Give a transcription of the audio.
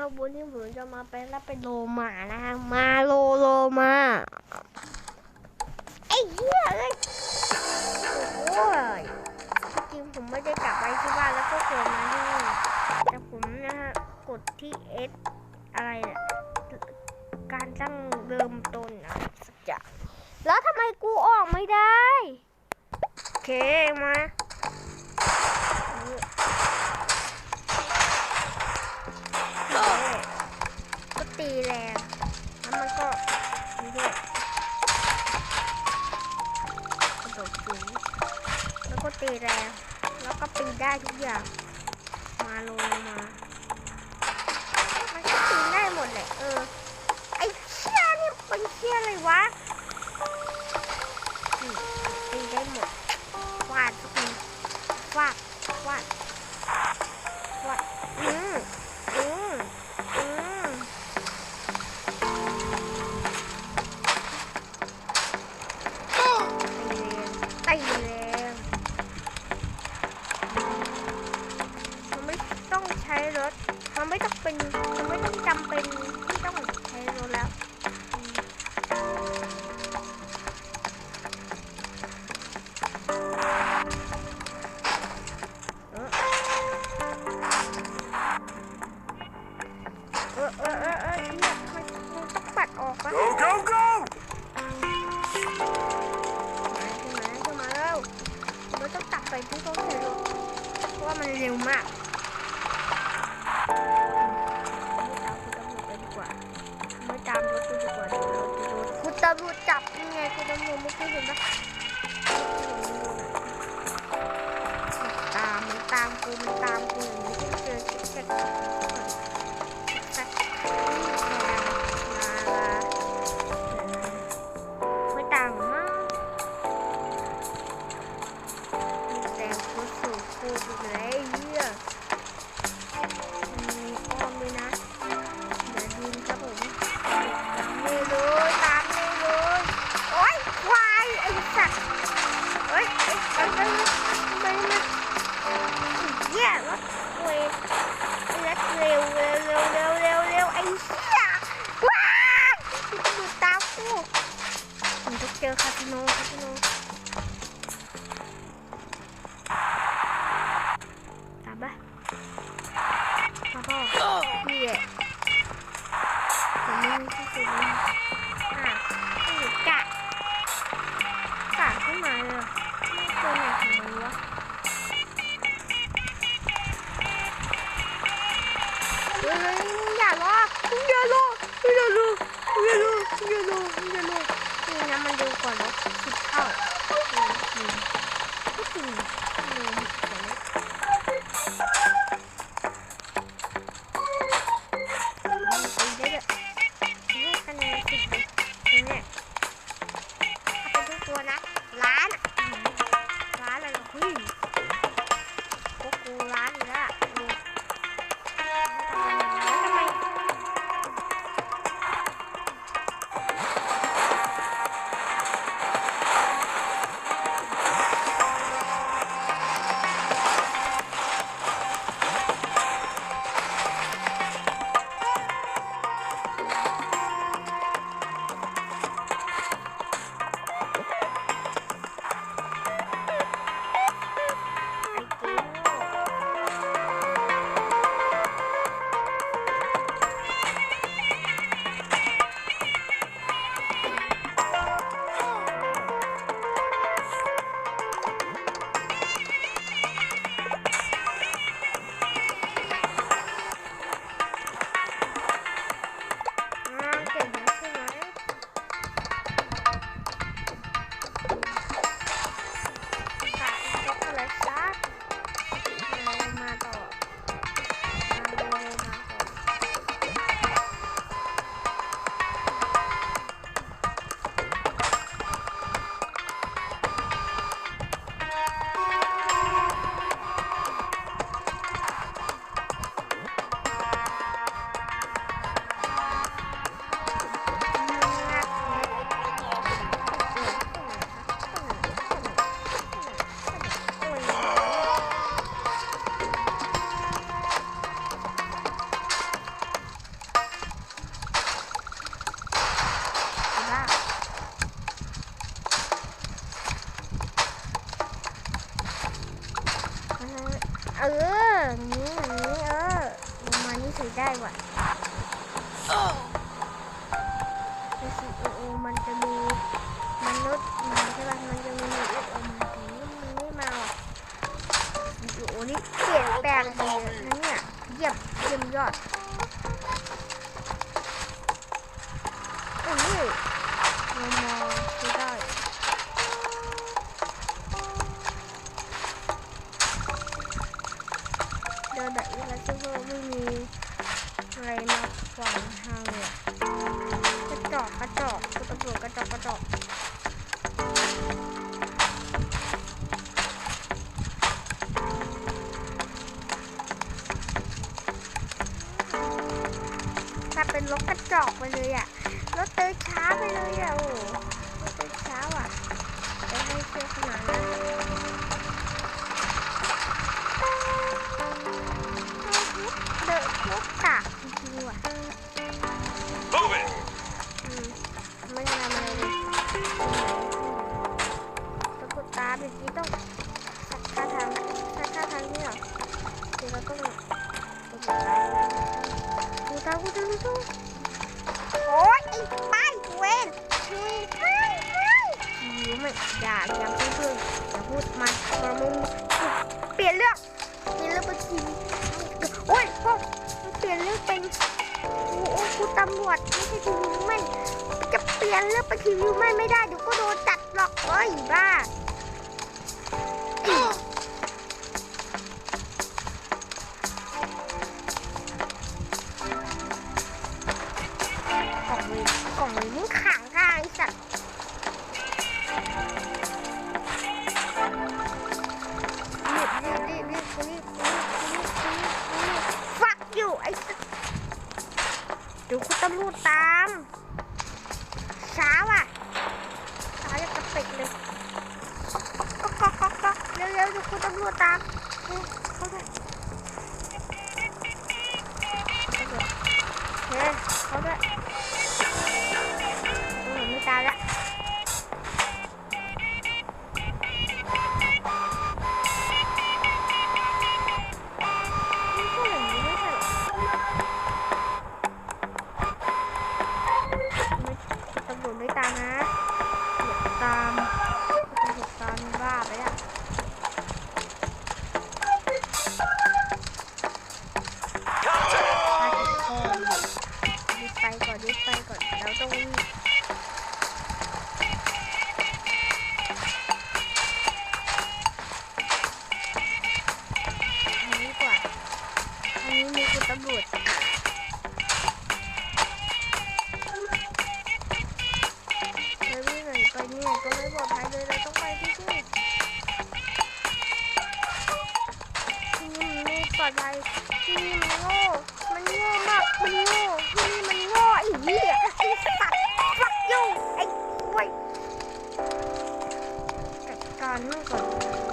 ครับ วันนี้ผมจะมาไปรับเป็นโลมานะฮะมาโลโลมาไอ้เหี้ยเลยโอ้ยจริงผมไม่ได้กลับไปที่บ้านแล้วก็เกิดมาที่นี่แต่ผมนะฮะกดที่เอสอะไรเนี่การตั้งเริ่มต้นนะสักอย่างแล้วทำไมกูออกไม่ได้ โอเคมาีแรง แล้วก็ปีนได้ทุกอย่าง มาลงมา มันก็ตีได้หมดแหละ เออ ไอ้เชี่ยนี่เป็นเชี่ยอะไรวะปีนได้หมด วาดทุกคนวาด จับยังไงคุณตำรวจมื่อกี้เห็นปะ เจอคาสิโนคาสิโนตามปะมาพ่อนี่แหละผมไม่มีที่สุดอะกะกะขึ้นมาเลย เออนี้นี้เออประมาณนี้ใช้ได้ว่ะแต่สิโอโอมันจะมีมนุษย์มาใช่ป่ะมันจะมีมนุษย์ออกมันถึงมันไม่มาว่ะสิโอนี่เปลี่ยนแปลงไปยนะเนี่ยเยี่ยมเยี่ยมยอดโอ้ยมอง อะไรมาขวางทางเลยกระจอกกระจอกคุณตำรวจกระจอกกระจอกถ้าเป็นรถกระจอกไปเลยอะรถเตยช้าไปเลยอะโอ้รถเตยช้าอะไปให้เชื่อขนาดนั้นเดอะพวก ตกดตามอย่างนี้ต้องสักท่าทางสักท่าทางนี่หรอเดี๋ยวเราต้องต้องกดตามกูตามกูตากูตาโอ๊ยไอ้ป้ายเวนยูไปไม่อย่าอย่าเพิ่งอย่าพูดมันมามุมเปลี่ยนเรื่องเปลี่ยนเรื่องไปทีโอ๊ยพวกเปลี่ยนเรื่องเป็นโอ้โหคุณตำรวจไม่ใช่ทีวีแม่ เปลี่ยนเรื่องไปทีวีแม่ไม่ได้เดี๋ยวก็โดนจัดหรอกเอ้ยบ้าอีกล่องเล 么么哒 นี่ก็ไม่ปลอดภัยเลยเราต้องไปที่นี่ที่นี่มันไม่ปลอดภัยที่นี่มันโง่มันโง่มากมันโง่ที่นี่มันโง่ไอ้เหี้ยไอ้สัตว์ฟักยูไอ้ไว้จัดการมันก่อน